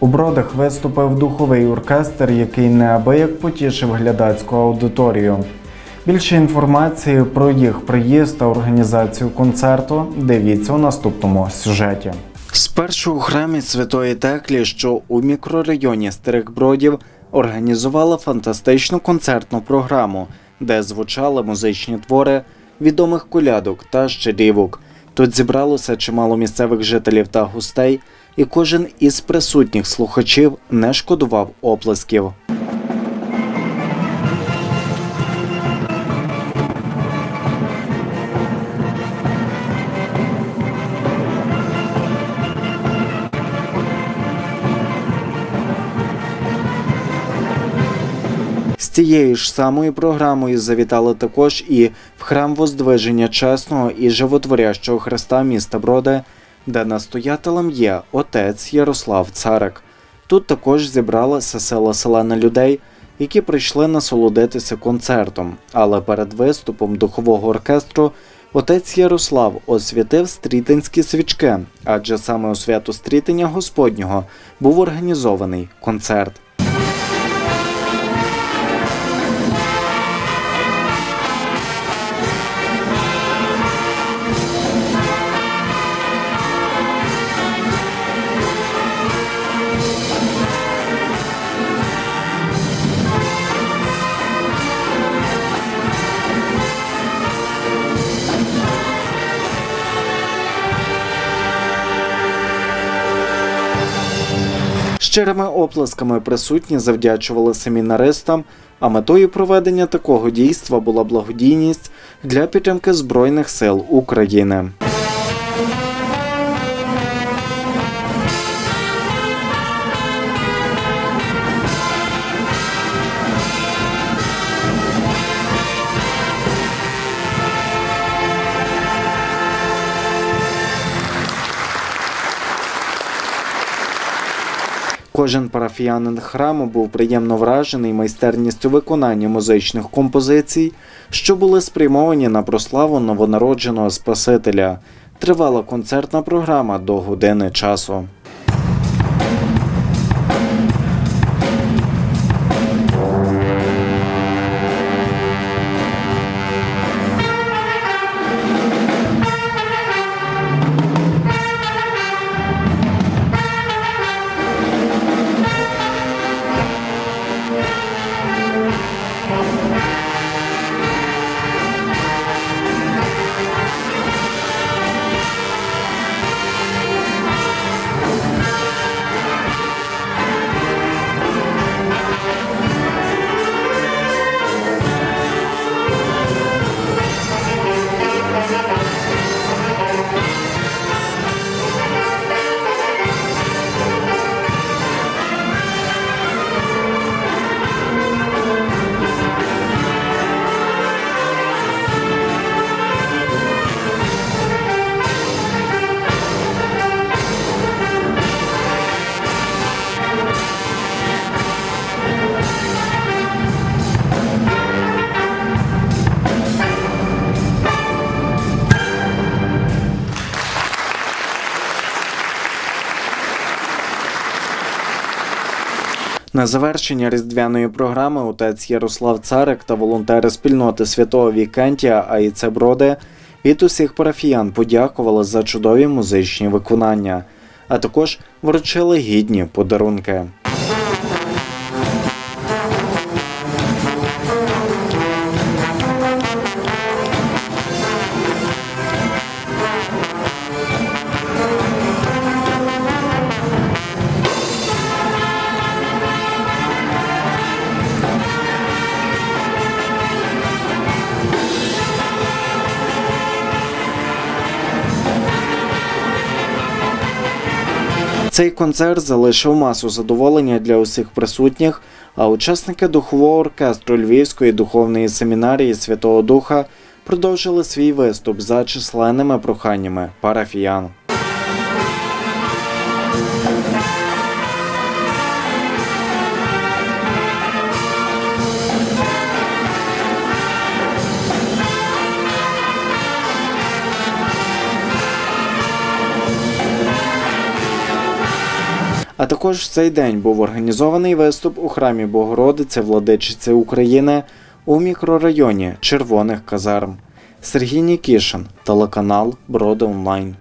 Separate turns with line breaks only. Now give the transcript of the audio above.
У бродах виступив духовий оркестр, який неабияк потішив глядацьку аудиторію. Більше інформації про їх приїзд та організацію концерту дивіться у наступному сюжеті. Спершу у храмі Святої Теклі, що у мікрорайоні Старих Бродів, організувала фантастичну концертну програму, де звучали музичні твори відомих колядок та щедрівок. Тут зібралося чимало місцевих жителів та гостей, і кожен із присутніх слухачів не шкодував оплесків. Цією ж самою програмою завітали також і в храм Воздвиження Чесного і Животворящого Христа міста Броди, де настоятелем є отець Ярослав Царик. Тут також зібралася сила селена людей, які прийшли насолодитися концертом. Але перед виступом духового оркестру отець Ярослав освятив стрітинські свічки, адже саме у свято стрітення Господнього був організований концерт. Щирими оплесками присутні завдячували семінаристам, а метою проведення такого дійства була благодійність для підтримки Збройних сил України. Кожен парафіянин храму був приємно вражений майстерністю виконання музичних композицій, що були спрямовані на прославу новонародженого Спасителя. Тривала концертна програма до години часу. На завершення різдвяної програми отець Ярослав Царик та волонтери спільноти святого Вікентія Аїцеброди Броди від усіх парафіян подякували за чудові музичні виконання, а також вручили гідні подарунки. Цей концерт залишив масу задоволення для усіх присутніх, а учасники духового оркестру Львівської духовної семінарії Святого Духа продовжили свій виступ за численними проханнями парафіян. А також в цей день був організований виступ у храмі Богородиці Владичиці України у мікрорайоні Червоних Казарм. Сергій Нікішин, телеканал Броди Онлайн.